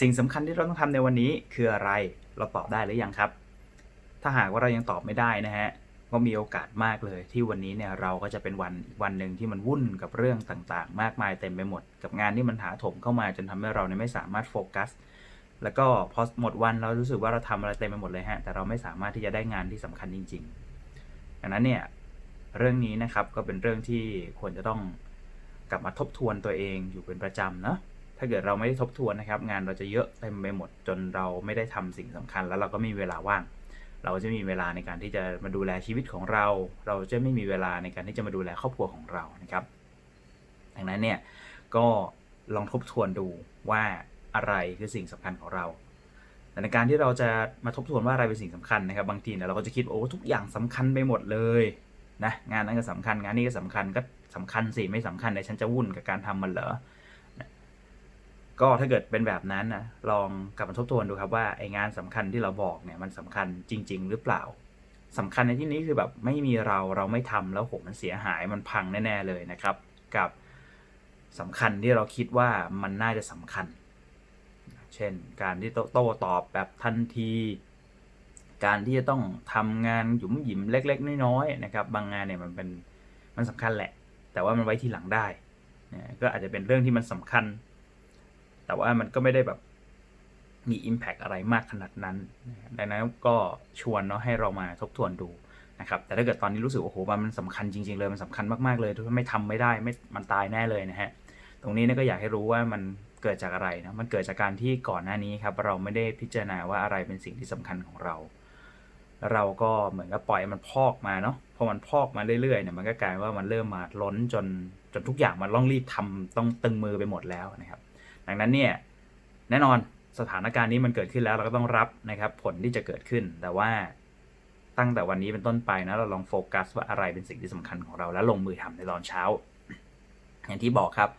สิ่งสำคัญที่เราต้องทำในวันนี้คืออะไร เราตอบได้หรือยังครับ ถ้าหากว่าเรายังตอบไม่ได้นะฮะ ก็มีโอกาสมากเลย ที่วันนี้เนี่ยเราก็จะเป็นวันอีกวันหนึ่งที่มันวุ่นกับเรื่องต่างๆ มากมายเต็มไปหมด กับงานที่มันถาถมเข้ามาจนทำให้เราเนี่ยไม่สามารถโฟกัส แล้วก็พอหมดวันเรารู้สึกว่าเราทำอะไรเต็มไปหมดเลยฮะ แต่เราไม่สามารถที่จะได้งานที่สำคัญจริง ๆ ดังนั้นเนี่ยเรื่องนี้นะครับก็เป็นเรื่องที่ควรจะต้องกลับมาทบทวนตัวเองอยู่เป็นประจำเนาะ ถ้าเกิดเราไม่ได้ทบทวนนะครับ งานเราจะเยอะเต็มไปหมดจนเราไม่ได้ทำสิ่งสำคัญ แล้วเราก็ไม่มีเวลาว่าง เราจะไม่มีเวลาในการที่จะมาดูแลชีวิตของเรา เราจะไม่มีเวลาในการที่จะมาดูแลครอบครัวของเรานะครับ ดังนั้นเนี่ยก็ลองทบทวนดูว่าอะไรคือสิ่งสำคัญของเราแต่ในการที่เราจะมาทบทวนว่าอะไรเป็นสิ่งสำคัญนะครับ บางทีเนี่ยเราก็จะคิดโอ้ทุกอย่างสำคัญไปหมดเลยนะงานนั้นก็สำคัญงานนี้ก็สำคัญก็สำคัญสิไม่สำคัญเดี๋ยฉันจะวุ่นกับการทำมันเหรอ ก็ถ้าเกิดเป็นแบบนั้นนะลองกลับมาทบทวนดูครับว่าไองานสำคัญที่เราบอกเนี่ยมันสำคัญจริง ๆ หรือเปล่าสำคัญในที่นี้คือแบบไม่มีเราเราไม่ทำแล้วโหมันเสียหายมันพังแน่ๆเลยนะครับ กับสำคัญที่เราคิดว่ามันน่าจะสำคัญ เช่น การที่โต้ตอบแบบทันที การที่จะต้องทำงานหยุมหยิมเล็ก ๆ น้อยๆนะครับ บางงานเนี่ยมันเป็นมันสำคัญแหละ แต่ว่ามันไว้ทีหลังได้นะก็อาจจะเป็นเรื่องที่มันสำคัญ แต่ว่ามันก็ไม่ได้แบบมี Impact อะไรมากขนาดนั้น ดังนั้นก็ชวนเนาะให้เรามาทบทวนดูนะครับ แต่ถ้าเกิดตอนนี้รู้สึกโอ้โหมันสำคัญจริง ๆ เลย มันสำคัญมากๆเลยถ้าไม่ทำไม่ได้ไม่มันตายแน่เลยนะฮะ ตรงนี้นก็อยากให้รู้ว่ามันเกิดจากอะไรนะ มันเกิดจากการที่ก่อนหน้านี้ครับเราไม่ได้พิจารณาว่าอะไรเป็นสิ่งที่สำคัญของเราแล้วเราก็เหมือนกับปล่อยมันพอกมาเนาะ พอมันพอกมาเรื่อยๆเนี่ยมันก็กลายว่ามันเริ่มมาล้นจนจนทุกอย่างมันต้องรีบทำต้องตึงมือไปหมดแล้วนะครับ ดังนั้นเนี่ยแน่นอนสถานการณ์นี้มันเกิดขึ้นแล้วเราก็ต้องรับนะครับผลที่จะเกิดขึ้น แต่ว่าตั้งแต่วันนี้เป็นต้นไปนะเราลองโฟกัสว่าอะไรเป็นสิ่งที่สำคัญของเราแล้วลงมือทำในตอนเช้า อย่างที่บอกครับ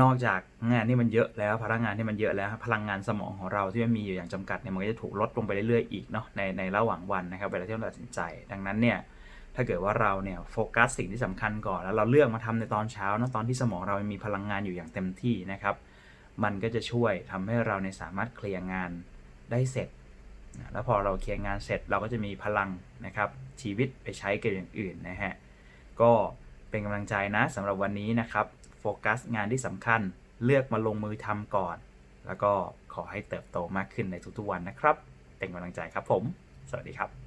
นอกจากงานที่มันเยอะแล้วพลังงานที่มันเยอะแล้ว พลังงานสมองของเราที่มันมีอยู่อย่างจำกัดเนี่ยมันก็จะถูกลดลงไปเรื่อยๆอีกเนาะในในระหว่างวันนะครับเวลาที่เราตัดสินใจ ดังนั้นเนี่ยถ้าเกิดว่าเราเนี่ยโฟกัสสิ่งที่สำคัญก่อนแล้วเราเลือกมาทำในตอนเช้านะตอนที่สมองเรามีพลังงานอยู่อย่างเต็มที่นะครับ มันก็จะช่วยทำให้เราในสามารถเคลียร์งานได้เสร็จ แล้วพอเราเคลียร์งานเสร็จเราก็จะมีพลังนะครับชีวิตไปใช้กับอย่างอื่นนะฮะ ก็เป็นกำลังใจนะสำหรับวันนี้นะครับ โฟกัสงานที่สำคัญเลือกมาลงมือทำก่อน แล้วก็ขอให้เติบโตมากขึ้นในทุกๆวันนะครับ เป็นกำลังใจครับผม สวัสดีครับ